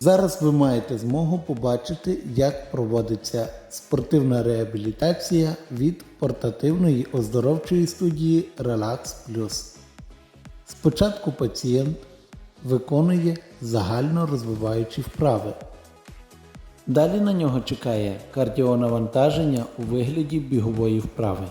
Зараз ви маєте змогу побачити, як проводиться спортивна реабілітація від портативної оздоровчої студії Relax Plus. Спочатку пацієнт виконує загально розвиваючі вправи. Далі на нього чекає кардіонавантаження у вигляді бігової вправи.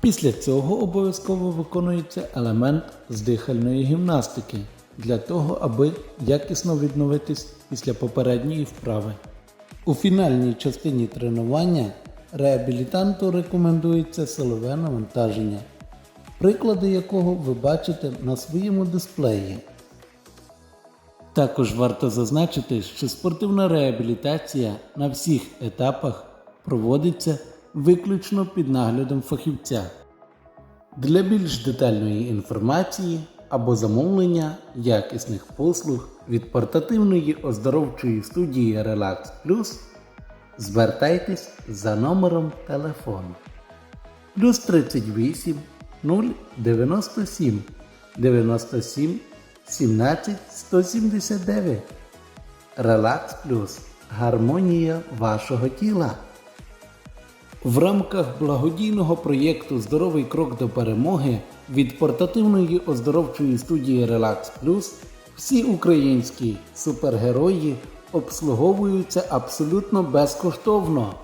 Після цього обов'язково виконується елемент з дихальної гімнастики для того, аби якісно відновитись після попередньої вправи. У фінальній частині тренування реабілітанту рекомендується силове навантаження, приклади якого ви бачите на своєму дисплеї. Також варто зазначити, що спортивна реабілітація на всіх етапах проводиться виключно під наглядом фахівця. Для більш детальної інформації або замовлення якісних послуг від портативної оздоровчої студії Relax Plus звертайтесь за номером телефону плюс 38 0 97 97 17 179 Relax Plus Гармонія вашого тіла. В рамках благодійного проєкту Здоровий крок до перемоги від портативної оздоровчої студії Relax Plus всі українські супергерої обслуговуються абсолютно безкоштовно.